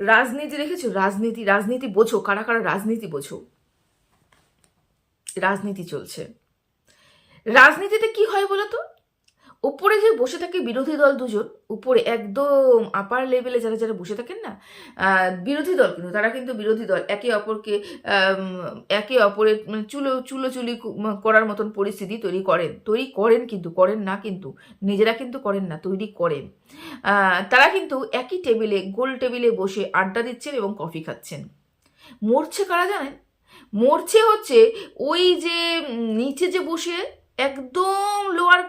রাজনীতি দেখেছ? রাজনীতি রাজনীতি বোঝো। কারা কারা রাজনীতি বোঝো? রাজনীতি চলছে। রাজনীতিতে কি হয় বলো তো? উপরে যে বসে থাকে বিরোধী দল দুজন, উপরে একদম আপার লেভেলে যারা যারা বসে থাকেন না বিরোধী দল কিন্তু, তারা কিন্তু বিরোধী দল। একে অপরকে একে অপরের মানে চুলো চুলো চুলি করার মতন পরিস্থিতি তৈরি করেন তৈরি করেন কিন্তু, করেন না কিন্তু, নিজেরা কিন্তু করেন না, তৈরি করেন। তারা কিন্তু একই টেবিলে গোল টেবিলে বসে আড্ডা দিচ্ছেন এবং কফি খাচ্ছেন। মরছে কারা জানেন? মরছে হচ্ছে ওই যে নিচে যে বসে একদম লোয়ার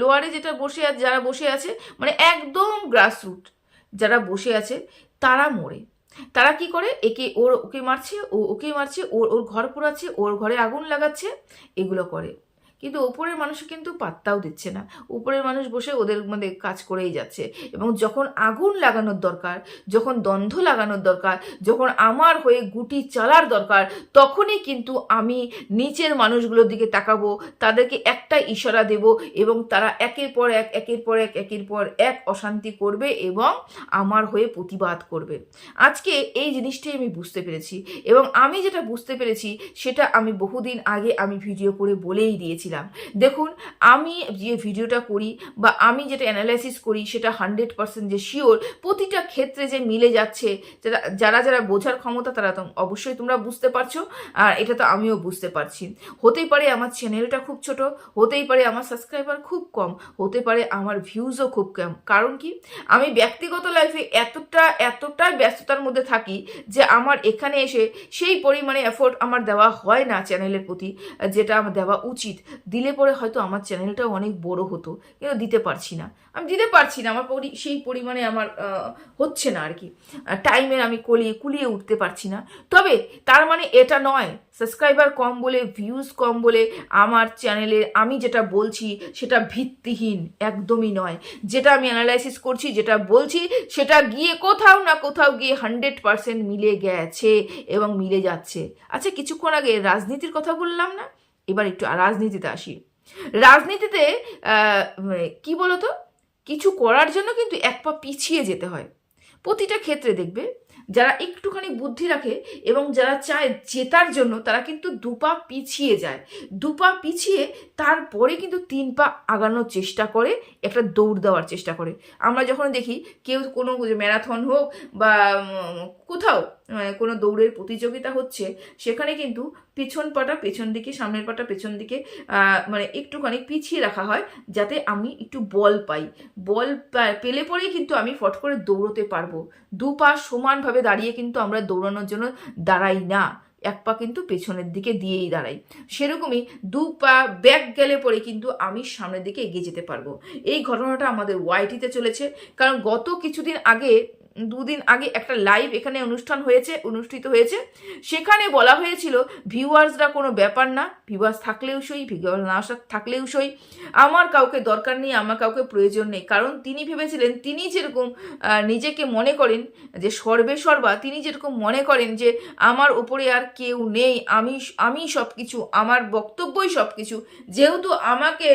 লোয়ারে যেটা বসে আছে যারা বসে আছে মানে একদম গ্রাসরুট যারা বসে আছে, তারা মরে। তারা কি করে? একে ওর, ওকে মারছে, ও, ওকে মারছে, ওর ওর ঘর পোড়াচ্ছে, ওর ঘরে আগুন লাগাচ্ছে, এগুলো করে। কিন্তু ওপরের মানুষ কিন্তু পাত্তাও দিচ্ছে না। উপরের মানুষ বসে ওদের মানে কাজ করেই যাচ্ছে। এবং যখন আগুন লাগানোর দরকার, যখন দ্বন্দ্ব লাগানোর দরকার, যখন আমার হয়ে গুটি চালার দরকার, তখনই কিন্তু আমি নিচের মানুষগুলোর দিকে তাকাবো, তাদেরকে একটা ইশারা দেব এবং তারা একের পর এক, একের পর এক, একের পর এক অশান্তি করবে এবং আমার হয়ে প্রতিবাদ করবে। আজকে এই জিনিসটাই আমি বুঝতে পেরেছি এবং আমি যেটা বুঝতে পেরেছি, সেটা আমি বহুদিন আগে আমি ভিডিও করে বলেই দিয়েছিলাম দেখুন, আমি যে ভিডিওটা করি বা আমি যেটা অ্যানালাইসিস করি, সেটা হান্ড্রেড পার্সেন্ট যে শিওর প্রতিটা ক্ষেত্রে যে মিলে যাচ্ছে, যারা যারা বোঝার ক্ষমতা, তারা তো অবশ্যই তোমরা বুঝতে পারছ, আর এটা তো আমিও বুঝতে পারছি। হতেই পারে আমার চ্যানেলটা খুব ছোট, হতেই পারে আমার সাবস্ক্রাইবার খুব কম, হতে পারে আমার ভিউজও খুব কম। কারণ কি? আমি ব্যক্তিগত লাইফে এতটা এতটাই ব্যস্ততার মধ্যে থাকি যে আমার এখানে এসে সেই পরিমাণে এফোর্ট আমার দেওয়া হয় না চ্যানেলের প্রতি, যেটা আমার দেওয়া উচিত। দিলে পরে হয়তো আমার চ্যানেলটাও অনেক বড় হতো, কিন্তু দিতে পারছি না। আমি দিতে পারছি না, আমার পরি- সেই পরিমাণে আমার হচ্ছে না আর কি। টাইমের আমি কলিয়ে কুলিয়ে উঠতে পারছি না। তবে তার মানে এটা নয় সাবস্ক্রাইবার কম বলে ভিউজ কম বলে, আমার চ্যানেলে আমি যেটা বলছি সেটা ভিত্তিহীন, একদমই নয়। যেটা আমি অ্যানালাইসিস করছি, যেটা বলছি, সেটা গিয়ে কোথাও না কোথাও গিয়ে হান্ড্রেড পার্সেন্ট মিলে গেছে এবং মিলে যাচ্ছে। আচ্ছা কিছুক্ষণ আগে রাজনীতির কথা বললাম না? এবার একটু রাজনীতিতে আসি। রাজনীতিতে মানে কি বলতো? কিছু করার জন্য কিন্তু এক পা পিছিয়ে যেতে হয়। প্রতিটা ক্ষেত্রে দেখবে, যারা একটুখানি বুদ্ধি রাখে এবং যারা চায় জেতার জন্য, তারা কিন্তু দুপা পিছিয়ে যায়। দুপা পিছিয়ে তারপরে কিন্তু তিন পা আগানোর চেষ্টা করে, একটা দৌড় দেওয়ার চেষ্টা করে। আমরা যখন দেখি কেউ কোনো ম্যারাথন হোক বা কোথাও কোনো দৌড়ের প্রতিযোগিতা হচ্ছে, সেখানে কিন্তু পেছন পাটা পেছন দিকে, সামনের পাটা পেছন দিকে মানে একটুখানি পিছিয়ে রাখা হয় যাতে আমি একটু বল পাই। বল পেলে পরেই কিন্তু আমি ফট করে দৌড়তে পারব। দু পা সমানভাবে দাঁড়িয়ে কিন্তু আমরা দৌড়ানোর জন্য দাঁড়াই না। এক পা কিন্তু পেছনের দিকে দিয়েই দাঁড়াই। সেরকমই দু পা ব্যাক গেলে পরে কিন্তু আমি সামনের দিকে এগিয়ে যেতে পারব। এই ঘটনাটা আমাদের ওয়াইটিতে চলেছে। কারণ গত কিছুদিন আগে দুদিন আগে একটা লাইভ এখানে অনুষ্ঠান হয়েছে, অনুষ্ঠিত হয়েছে। সেখানে বলা হয়েছিল ভিউয়ার্সরা কোনো ব্যাপার না ভিউয়ার্স থাকলেও সই ভিউয়ার্স না থাকলেও সই। আমার কাউকে দরকার নেই, আমার কাউকে প্রয়োজন নেই। কারণ তিনি ভেবেছিলেন, তিনি যেরকম নিজেকে মনে করেন যে সর্বে সর্বা, তিনি যেরকম মনে করেন যে আমার ওপরে আর কেউ নেই, আমি আমি সব কিছু আমার বক্তব্যই সব কিছু যেহেতু আমাকে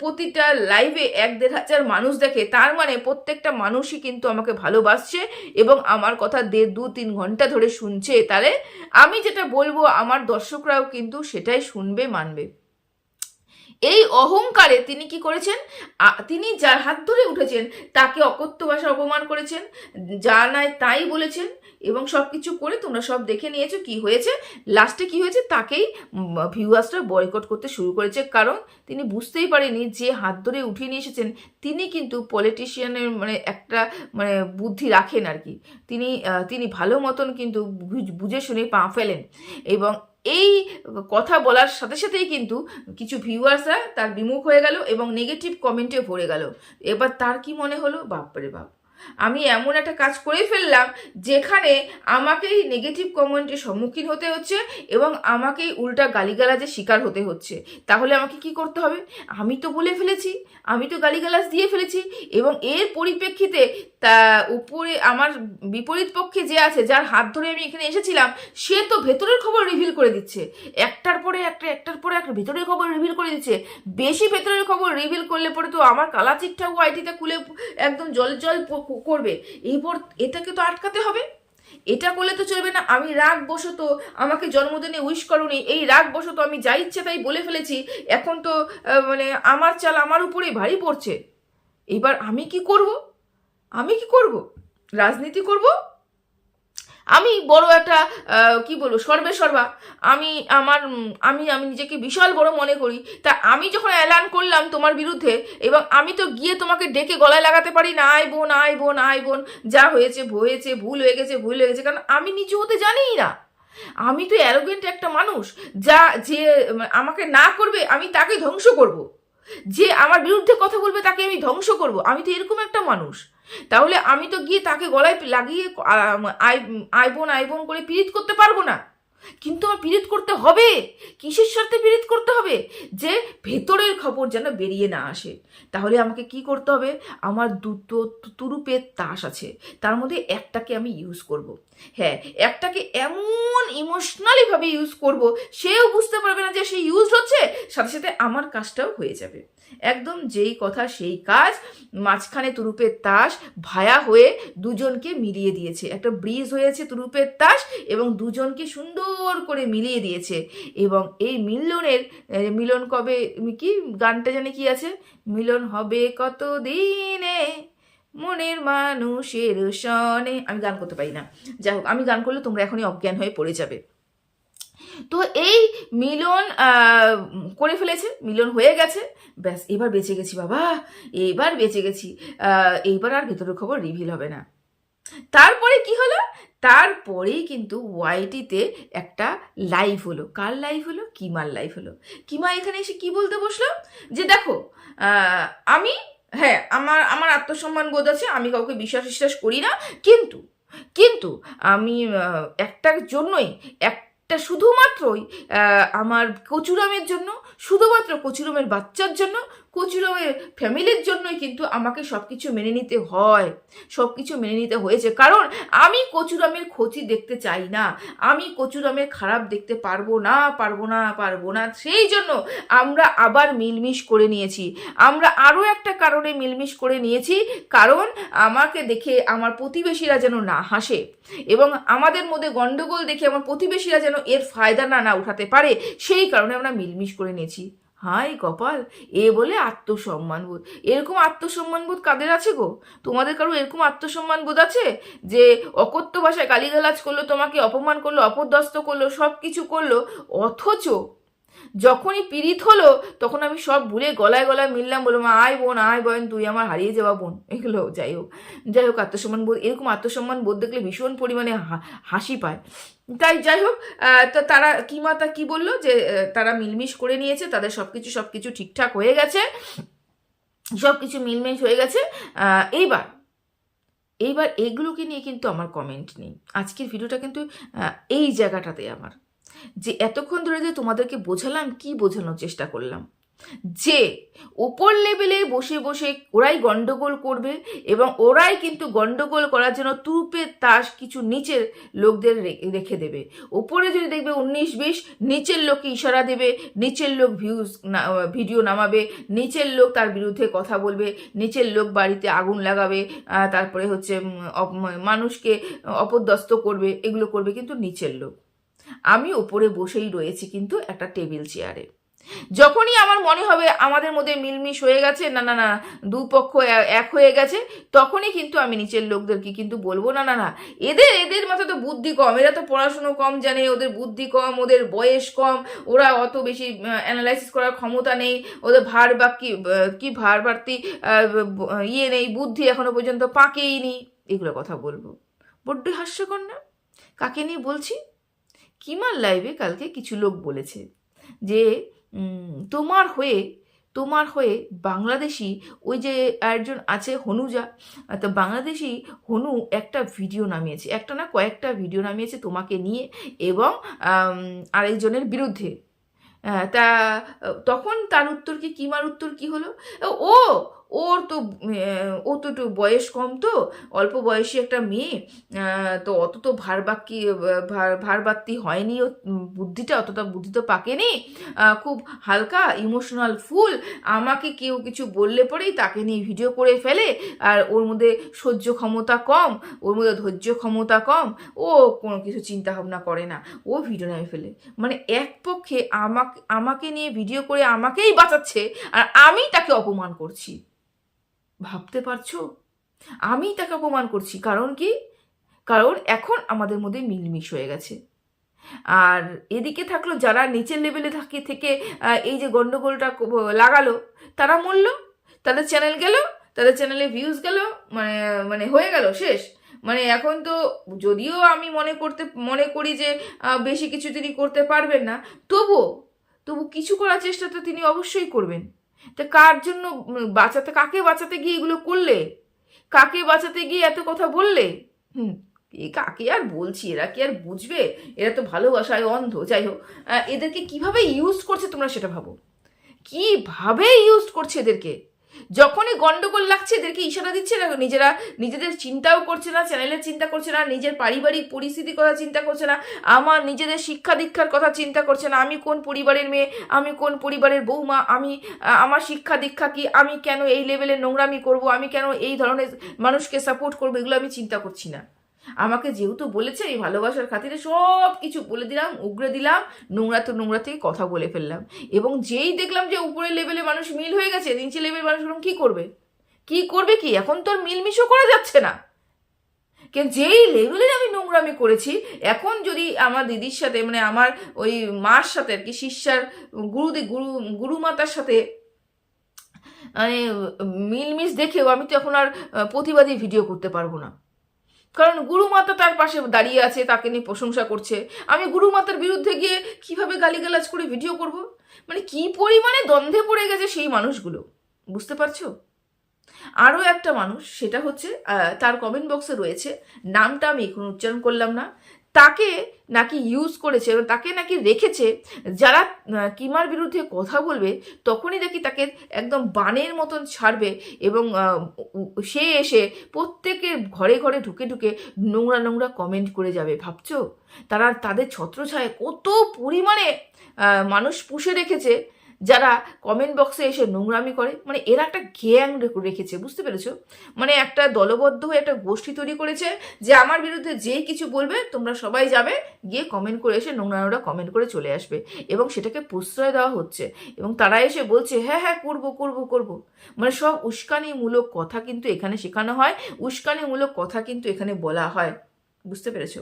প্রতিটা লাইভে এক দেড় হাজার মানুষ দেখে, তার মানে প্রত্যেকটা মানুষই কিন্তু আমাকে ভালোবাসছে এবং আমার কথা দেড় দু তিন ঘণ্টা ধরে শুনছে তাহলে আমি যেটা বলব, আমার দর্শকরাও কিন্তু সেটাই শুনবে, মানবে। এই অহংকারে তিনি কি করেছেন? তিনি যার হাত ধরে উঠেছেন, তাকে অকথ্য ভাষা অপমান করেছেন, যা নাই তাই বলেছেন এবং সব কিছু করে তোমরা সব দেখে নিয়েছো কি হয়েছে। লাস্টে কি হয়েছে তাকেই ভিউয়ার্সরা বয়কট করতে শুরু করেছে। কারণ তিনি বুঝতেই পারেনি যে হাত ধরে উঠিয়ে নিয়ে এসেছেন। তিনি কিন্তু পলিটিশিয়ানের মানে একটা মানে বুদ্ধি রাখেন আর কি। তিনি তিনি ভালো মতন কিন্তু বুঝ- শুনে পা ফেলেন। এবং এই কথা বলার সাথে সাথেই কিন্তু কিছু ভিউয়ার্সরা তার বিমুখ হয়ে গেল এবং নেগেটিভ কমেন্টে ভরে গেল। এবার তার কি মনে হলো? বাপরে বাপ। আমি এমন একটা কাজ করে ফেললাম যেখানে আমাকেই নেগেটিভ কমেন্টের সম্মুখীন হতে হচ্ছে এবং আমাকেই উল্টা গালিগালাজের শিকার হতে হচ্ছে। তাহলে আমাকে কি করতে হবে? আমি তো বলে ফেলেছি, আমি তো গালিগালাজ দিয়ে ফেলেছি এবং এর পরিপ্রেক্ষিতে তা উপরে আমার বিপরীত পক্ষে যে আছে, যার হাত ধরে আমি এখানে এসেছিলাম, সে তো ভেতরের খবর রিভিল করে দিচ্ছে। একটার পরে একটা, একটার পরে একটা ভেতরের খবর রিভিল করে দিচ্ছে। বেশি ভেতরের খবর রিভিল করলে পরে তো আমার কালা চিটটাও আইটিতে খুলে একদম জল জল করবে। এরপর এটাকে তো আটকাতে হবে। এটা করলে তো চলবে না। আমি রাগ বশত আমাকে জন্মদিনে উইশ করনি। এই রাগ বশত আমি যা ইচ্ছে তাই বলে ফেলেছি। এখন তো মানে আমার চাল আমার উপরেই ভারী পড়ছে। এবার আমি কি করব? আমি কি করব? রাজনীতি করব? আমি বড় একটা কি বলব, সর্বে সর্বা। আমি আমার আমি আমি নিজেকে বিশাল বড় মনে করি। তা আমি যখন অ্যালান করলাম তোমার বিরুদ্ধে, এবং আমি তো গিয়ে তোমাকে ডেকে গলায় লাগাতে পারি না আয় বোন আয় বোন আয় বোন, যা হয়েছে হয়েছে, ভুল হয়ে গেছে, ভুল হয়ে গেছে। কারণ আমি নিচু হতে জানিই না। আমি তো অ্যারোগেন্ট একটা মানুষ। যা, যে আমাকে না করবে, আমি তাকে ধ্বংস করব। যে আমার বিরুদ্ধে কথা বলবে, তাকে আমি ধ্বংস করব। আমি তো এরকম একটা মানুষ। তাহলে আমি তো গিয়ে তাকে গলায় লাগিয়ে আইবোন আইবোন করে পীড়িত করতে পারব না। কিন্তু আমার পীড়িত করতে হবে। কিসের সাথে পীড়িত করতে হবে? যে ভেতরের খবর যেন বেরিয়ে না আসে। তাহলে আমাকে কি করতে হবে? আমার দুটো তুরুপের তাস আছে। তার মধ্যে একটাকে আমি ইউজ করব। হ্যাঁ একটাকে এমন ইমোশনালিভাবে ইউজ করব, সেও বুঝতে পারবে না যে সে ইউজ হচ্ছে, সাথে সাথে আমার কাজটাও হয়ে যাবে। একদম যেই কথা সেই কাজ। মাঝখানে তুরুপের তাস ভায়া হয়ে দুজনকে মিলিয়ে দিয়েছে। একটা ব্রিজ হয়েছে তুরুপের তাস এবং দুজনকে সুন্দর করে মিলিয়ে দিয়েছে। এবং এই মিলনের মিলন কবে, কি গানটা জানে কি আছে? মিলন হবে কত দিনে মনের মানুষের সনে আমি গান করতে পারি না। যাই হোক, আমি গান করলে তোমরা এখনই অজ্ঞান হয়ে পড়ে যাবে। তো এই মিলন করে ফেলেছে, মিলন হয়ে গেছে। ব্যাস, এবার বেঁচে গেছি বাবা, এবার বেঁচে গেছি। এইবার আর ভেতরের খবর রিভিল হবে না। তারপরে কি হলো? তারপরেই কিন্তু ওয়াইটিতে একটা লাইভ হলো। কার লাইভ হলো? কিমার লাইভ হলো। কিমা এখানে এসে কি বলতে বসল? যে দেখো আমি হ্যাঁ আমার আমার আত্মসম্মান বোধ আছে আমি কাউকে বিশ্বাস বিশ্বাস করি না। কিন্তু কিন্তু আমি একটার জন্যই একটা শুধুমাত্রই আমার কচুরামের জন্য শুধুমাত্র কচুরামের বাচ্চার জন্য কচুরামের ফ্যামিলির জন্যই কিন্তু আমাকে সব কিছু মেনে নিতে হয়। সব কিছু মেনে নিতে হয়েছে। কারণ আমি কচুরামের ক্ষতি দেখতে চাই না। আমি কচুরামের খারাপ দেখতে পারব না পারব না পারব না। সেই জন্য আমরা আবার মিলমিশ করে নিয়েছি। আমরা আরও একটা কারণে মিলমিশ করে নিয়েছি। কারণ আমাকে দেখে আমার প্রতিবেশীরা যেন না হাসে এবং আমাদের মধ্যে গন্ডগোল দেখে আমার প্রতিবেশীরা যেন এর ফায়দা না না উঠাতে পারে, সেই কারণে আমরা মিলমিশ করে নিয়েছি। হাই কপাল, এ বলে আত্মসম্মানবোধ। এরকম আত্মসম্মানবোধ কাদের আছে গো? তোমাদের কারও এরকম আত্মসম্মানবোধ আছে? যে অকথ্য ভাষায় গালিগালাজ করল, তোমাকে অপমান করল, অপদস্থ করল সব কিছু করল, অথচ যখনই পীড়িত হলো, তখন আমি সব ভুলে গলায় গলায় মিললাম, বললাম, আয় বোন আয় বোন, তুই আমার হারিয়ে যাওয়া বোন। এগুলো যাই হোক যাই হোক, আত্মসম্মান বোধ, এরকম আত্মসম্মান বোধ দেখলে ভীষণ পরিমাণে হাসি পায়। তাই যাই হোক তো তারা কিমা তা কি বলল যে তারা মিলমিশ করে নিয়েছে, তাদের সব কিছু সব কিছু ঠিকঠাক হয়ে গেছে সব কিছু মিলমিশ হয়ে গেছে। এইবার এইবার এগুলোকে নিয়ে কিন্তু আমার কমেন্ট নেই। আজকের ভিডিওটা কিন্তু এই জায়গাটাতে আমার। যে এতক্ষণ ধরে যে তোমাদেরকে বোঝালাম, কি বোঝানোর চেষ্টা করলাম? যে ওপর লেভেলে বসে বসে ওরাই গন্ডগোল করবে এবং ওরাই কিন্তু গন্ডগোল করার জন্য তুরুপের তাস কিছু নিচের লোকদের রেখে দেবে। ওপরে যদি দেখবে উনিশ বিশ, নিচের লোককে ইশারা দেবে, নিচের লোক ভিউজ ভিডিও নামাবে, নিচের লোক তার বিরুদ্ধে কথা বলবে, নিচের লোক বাড়িতে আগুন লাগাবে তারপরে হচ্ছে মানুষকে অপদস্থ করবে, এগুলো করবে কিন্তু নিচের লোক। আমি ওপরে বসেই রয়েছি কিন্তু একটা টেবিল চেয়ারে। যখনই আমার মনে হবে আমাদের মধ্যে মিলমিশ হয়ে গেছে, না না না, দুপক্ষ এক হয়ে গেছে, তখনই কিন্তু আমি নিচের লোকদেরকে কিন্তু বলব, না না না, এদের এদের মাথায় তো বুদ্ধি কম, এরা তো পড়াশুনো কম জানে, ওদের বুদ্ধি কম, ওদের বয়স কম, ওরা অত বেশি অ্যানালাইসিস করার ক্ষমতা নেই, ওদের ভার বা কি কি ভার বাড়তি ইয়ে নেই, বুদ্ধি এখনও পর্যন্ত পাকেই নি এগুলো কথা বলব। বড্ড হাস্যকর না? কাকে নিয়ে বলছি? কিমার লাইভে কালকে কিছু লোক বলেছে যে তোমার হয়ে তোমার হয়ে বাংলাদেশি ওই যে একজন আছে হনুজা তো বাংলাদেশি হনু একটা ভিডিও নামিয়েছে। একটা না কয়েকটা ভিডিও নামিয়েছে তোমাকে নিয়ে এবং আরেকজনের বিরুদ্ধে। তা, তখন তার উত্তর কি, কিমার উত্তর কি হলো? ও ওর তো ও তো একটু বয়স কম তো, অল্প বয়সী একটা মেয়ে তো অত তো ভারবাক্কি ভার- ভারবাত্তি হয়নি ও বুদ্ধিটা অতটা বুদ্ধি তো পাকেনি। খুব হালকা ইমোশনাল ফুল আমাকে কেউ কিছু বললে পরেই তাকে নিয়ে ভিডিও করে ফেলে, আর ওর মধ্যে সহ্য ক্ষমতা কম, ওর মধ্যে ধৈর্য ক্ষমতা কম, ও কোনো কিছু চিন্তা ভাবনা করে না, ও ভিডিও নামে ফেলে। মানে এক পক্ষে আমাকে আমাকে নিয়ে ভিডিও করে আমাকেই বাঁচাচ্ছে, আর আমি তাকে অপমান করছি। ভাবতে পারছ? আমি তাকে অপমান করছি, কারণ কি? কারণ এখন আমাদের মধ্যে মিলমিশ হয়ে গেছে। আর এদিকে থাকল যারা নিচের লেভেলে থাকে থেকে এই যে গন্ডগোলটা ক- লাগালো, তারা মরলো, তাদের চ্যানেল গেল, তাদের চ্যানেলে ভিউজ গেল মানে মানে হয়ে গেল শেষ। মানে এখন তো যদিও আমি মনে করতে, মনে করি যে বেশি কিছু তিনি করতে পারবেন না, তবুও তবু কিছু করার চেষ্টা তো তিনি অবশ্যই করবেন। তা কার জন্য বাঁচাতে, কাকে বাঁচাতে গিয়ে এগুলো করলে? কাকে বাঁচাতে গিয়ে এত কথা বললে? হুম, এ কাকে আর বলছি? এরা কি আর বুঝবে? এরা তো ভালোবাসায় অন্ধ। যাই হোক এদেরকে কীভাবে ইউজ করছে তোমরা সেটা ভাবো। কীভাবে ইউজ করছে এদেরকে? যখনই গন্ডগোল লাগছে, এদেরকে ইশারা দিচ্ছে না, নিজেরা নিজেদের চিন্তাও করছে না, চ্যানেলের চিন্তা করছে না, নিজের পারিবারিক পরিস্থিতির কথা চিন্তা করছে না, আমার নিজেদের শিক্ষা দীক্ষার কথা চিন্তা করছে না, আমি কোন পরিবারের মেয়ে, আমি কোন পরিবারের বৌমা, আমি আমার শিক্ষা দীক্ষা কি, আমি কেন এই লেভেলে নোংরামি করব, আমি কেন এই ধরনের মানুষকে সাপোর্ট করব, এগুলো আমি চিন্তা করছি না। আমাকে যেহেতু বলেছে, এই ভালোবাসার খাতিরে সব কিছু বলে দিলাম, উগড়ে দিলাম, নোংরা তো নোংরা থেকে কথা বলে ফেললাম। এবং যেই দেখলাম যে উপরের লেভেলে মানুষ মিল হয়ে গেছে নিচে লেভেলের মানুষ কি করবে? কি করবে কি? এখন তো আর মিলমিশও করা যাচ্ছে না। কেন যেই লেভেলের আমি নোংরামি করেছি, এখন যদি আমার দিদির সাথে মানে আমার ওই মার সাথে আর কি, শিষ্যার গুরুদি, গুরু, গুরুমাতার সাথে মানে মিলমিশ দেখেও আমি তো এখন আর প্রতিবাদী ভিডিও করতে পারব না। কারণ গুরুমাতা তার পাশে দাঁড়িয়ে আছে, তাকে নিয়ে প্রশংসা করছে। আমি গুরুমাতার বিরুদ্ধে গিয়ে কীভাবে গালিগালাজ করে ভিডিও করব? মানে কি পরিমাণে দ্বন্দ্বে পড়ে গেছে সেই মানুষগুলো, বুঝতে পারছ? আরও একটা মানুষ, সেটা হচ্ছে তার কমেন্ট বক্সে রয়েছে, নামটা আমি এখন উচ্চারণ করলাম না। তাকে নাকি ইউজ করেছে তাকে নাকি রেখেছে, যারা কিমার বিরুদ্ধে কথা বলবে, তখনই নাকি তাকে একদম বানের মতন ছাড়বে এবং সে এসে প্রত্যেকের ঘরে ঘরে ঢুকে ঢুকে নোংরা নোংরা কমেন্ট করে যাবে, ভাবছ? তারা তাদের ছত্রছায় কত পরিমাণে মানুষ পুষে রেখেছে যারা কমেন্ট বক্সে এসে নোংরামি করে মানে এরা একটা গ্যাং রেখেছে, বুঝতে পেরেছ? মানে একটা দলবদ্ধ হয়ে একটা গোষ্ঠী তৈরি করেছে যে আমার বিরুদ্ধে যেই কিছু বলবে, তোমরা সবাই যাবে, গিয়ে কমেন্ট করে এসে নোংরা নোংরা কমেন্ট করে চলে আসবে। এবং সেটাকে প্রশ্রয় দেওয়া হচ্ছে। এবং তারা এসে বলছে হ্যাঁ হ্যাঁ করব করব করব। মানে সব উস্কানিমূলক কথা কিন্তু এখানে শেখানো হয়, উস্কানিমূলক কথা কিন্তু এখানে বলা হয়। বুঝতে পেরেছ?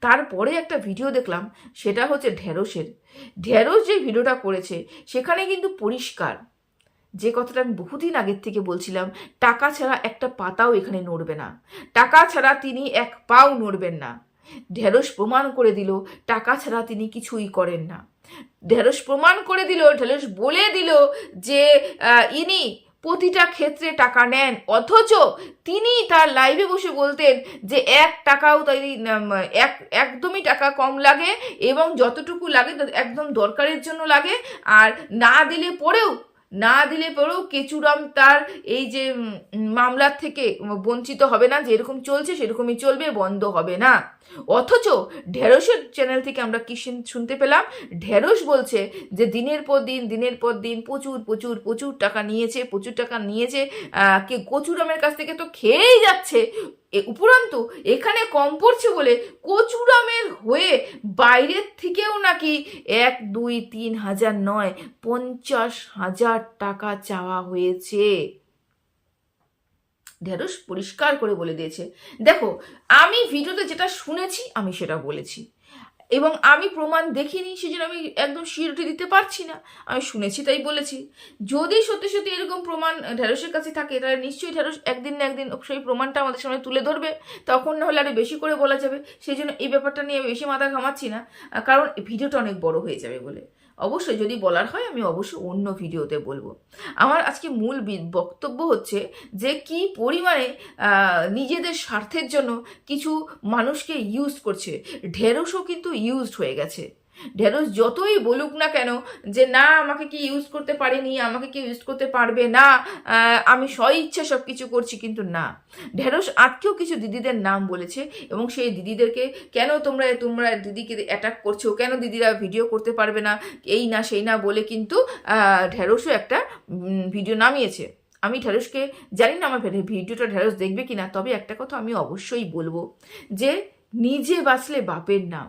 তারপরে একটা ভিডিও দেখলাম, সেটা হচ্ছে ঢেঁড়সের। ঢেঁড়স যে ভিডিওটা করেছে, সেখানে কিন্তু পরিষ্কার। যে কথাটা আমি বহুদিন আগের থেকে বলছিলাম, টাকা ছাড়া একটা পাতাও এখানে নড়বে না। টাকা ছাড়া তিনি এক পাও নড়বেন না। ঢেঁড়স প্রমাণ করে দিল, টাকা ছাড়া তিনি কিছুই করেন না। ঢেঁড়স প্রমাণ করে দিল, ঢেঁড়স বলে দিল যে ইনি প্রতিটা ক্ষেত্রে টাকা নেন। অথচ তিনি তার লাইভে বসে বলতেন যে, এক টাকাও তাই এক, একদমই টাকা কম লাগে এবং যতটুকু লাগে একদম দরকারের জন্য লাগে। আর না দিলে পরেও, না দিলে পরেও কেচুরাম তার এই যে মামলার থেকে বঞ্চিত হবে না। যেরকম চলছে সেরকমই চলবে, বন্ধ হবে না। অথচ ঢেঁড়সের চ্যানেল থেকে আমরা কি শুনতে পেলাম? ঢেঁড়স বলছে যে দিনের পর দিন, দিনের পর দিন প্রচুর প্রচুর প্রচুর টাকা নিয়েছে, প্রচুর টাকা নিয়েছে কে কচুরামের কাছ থেকে তো খেয়েই যাচ্ছে। উপরন্তু এখানে কম পড়ছে বলে কচুরামের হয়ে বাইরের থেকেও নাকি এক, দুই, তিন হাজার নয়, পঞ্চাশ হাজার টাকা চাওয়া হয়েছে। ঢেঁড়স পরিষ্কার করে বলে দিয়েছে। দেখো, আমি ভিডিওতে যেটা শুনেছি, আমি সেটা বলেছি। এবং আমি প্রমাণ দেখিনি, সেজন্য আমি একদম শিরটি দিতে পারছি না। আমি শুনেছি, তাই বলেছি। যদি সত্যি সত্যি এরকম প্রমাণ ঢেঁড়সের কাছে থাকে, তাহলে নিশ্চয়ই ঢেঁড়স একদিন না একদিন সেই প্রমাণটা আমাদের সামনে তুলে ধরবে। তখন না হলে আরও বেশি করে বলা যাবে। সেই জন্য এই ব্যাপারটা নিয়ে আমি বেশি মাথা ঘামাচ্ছি না, কারণ ভিডিওটা অনেক বড় হয়ে যাবে বলে। অবশ্যই যদি বলার হয়, আমি অবশ্যই অন্য ভিডিওতে বলব। আমার আজকে মূল বক্তব্য হচ্ছে যে কি পরিমাণে নিজেদের স্বার্থের জন্য কিছু মানুষকে ইউজ করছে। ঢেঁড়সও কিন্তু ইউজড হয়ে গেছে। ঢেঁড়স যতই বলুক না কেন যে, না, আমাকে কি ইউজ করতে পারেনি, আমাকে কি ইউজ করতে পারবে না আমি স্ব ইচ্ছে সব কিছু করছি। কিন্তু না, ঢেঁড়স আজকেও কিছু দিদিদের নাম বলেছে এবং সেই দিদিদেরকে, কেন তোমরা তোমরা দিদিকে অ্যাটাক করছ? কেন দিদিরা ভিডিও করতে পারবে না? এই না, সেই না, বলে কিন্তু ঢেঁড়সও একটা ভিডিও নামিয়েছে। আমি ঢেঁড়সকে, জানি না আমার ভিডিওটা ঢেঁড়স দেখবে কি না তবে একটা কথা আমি অবশ্যই বলব যে, নিজে বাঁচলে বাপের নাম,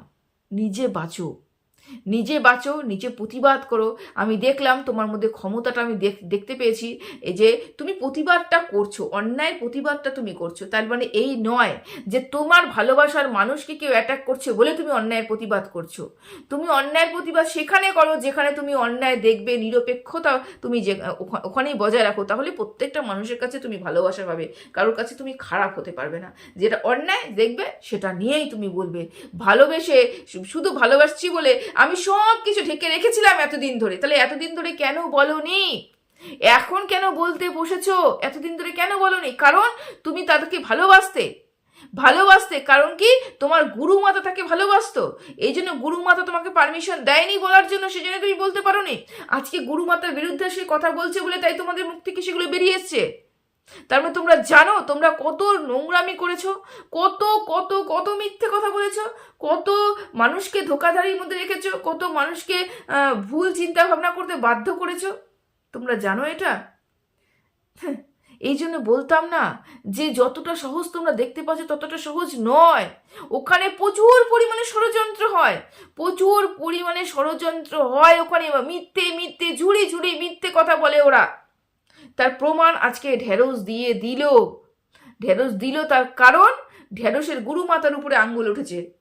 নিজে বাঁচো। নিজে বাঁচো, নিজে প্রতিবাদ করো। আমি দেখলাম তোমার মধ্যে ক্ষমতাটা আমি দেখ- দেখতে পেয়েছি। এই যে তুমি প্রতিবাদটা করছ, অন্যায় প্রতিবাদটা তুমি করছ, তার মানে এই নয় যে তোমার ভালোবাসার মানুষকে কেউ অ্যাটাক করছে বলে তুমি অন্যায়ের প্রতিবাদ করছ। তুমি অন্যায়ের প্রতিবাদ সেখানে করো যেখানে তুমি অন্যায় দেখবে, নিরপেক্ষতা তুমি যে, ওখা- ওখানেই বজায় রাখো। তাহলে প্রত্যেকটা মানুষের কাছে তুমি ভালোবাসা পাবে। কারোর কাছে তুমি খারাপ হতে পারবে না। যেটা অন্যায় দেখবে, সেটা নিয়েই তুমি বলবে। ভালোবেসে শুধু ভালোবাসছি বলে আমি সব কিছু ঢেকে রেখেছিলাম এতদিন ধরে। তাহলে এতদিন ধরে কেন বলনি? এখন কেন বলতে বসেছো? এতদিন ধরে কেন বলনি? কারণ তুমি তাদেরকে ভালোবাসতে। ভালোবাসতে, কারণ কি? তোমার গুরু মাতা তাকে ভালোবাসত। এই জন্য গুরু মাতা তোমাকে পারমিশন দেয়নি বলার জন্য, সেজন্য তুমি বলতে পারোনি। আজকে গুরু মাতার বিরুদ্ধে সে কথা বলছে বলে তাই তোমাদের মুখ থেকে সেগুলো বেরিয়ে এসছে। তার মানে তোমরা জানো তোমরা কত নোংরামি করেছ কত কত কত মিথ্যে কথা বলেছ কত মানুষকে ধোকাধারির মধ্যে রেখেছো কত মানুষকে ভুল চিন্তা ভাবনা করতে বাধ্য করেছ। তোমরা জানো এটা? হ্যাঁ, এই জন্য বলতাম না যে যতটা সহজ তোমরা দেখতে পাচ্ছ ততটা সহজ নয়। ওখানে প্রচুর পরিমাণে ষড়যন্ত্র হয়। প্রচুর পরিমাণে ষড়যন্ত্র হয় ওখানে। মিথ্যে মিথ্যে ঝুড়ি ঝুড়ি মিথ্যে কথা বলে ওরা। তার প্রমাণ আজকে ঢেঁড়স দিয়ে দিল। ঢেঁড়স দিল তার কারণ, ঢেঁড়সের গুরুমাতার উপরে আঙ্গুল উঠেছে।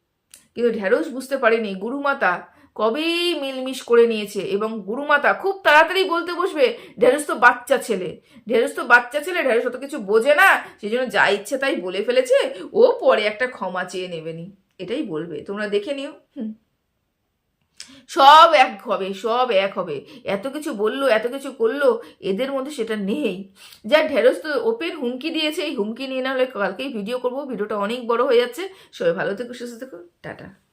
কিন্তু ঢেঁড়স বুঝতে পারেনি গুরুমাতা কবেই মিলমিশ করে নিয়েছে এবং গুরুমাতা খুব তাড়াতাড়ি বলতে বসবে, ঢেঁড়স তো বাচ্চা ছেলে। ঢেঁড়স তো বাচ্চা ছেলে, ঢেঁড়স অত কিছু বোঝে না। সেই জন্য যা ইচ্ছে তাই বলে ফেলেছে। ও পরে একটা ক্ষমা চেয়ে নেবেনি এটাই বলবে। তোমরা দেখে নিও। হুম। সব এক হবে, সব এক হবে। এত কিছু বলল, এত কিছু করল, এদের মধ্যে সেটা নেই। যা ঢেঁড়স তো ওপেন হুমকি দিয়েছে, এই হুমকি নিয়ে না হলে কালকেই ভিডিও করব ভিডিওটা অনেক বড় হয়ে যাচ্ছে। সবাই ভালো থেকো, সুস্থ থেকো, টাটা।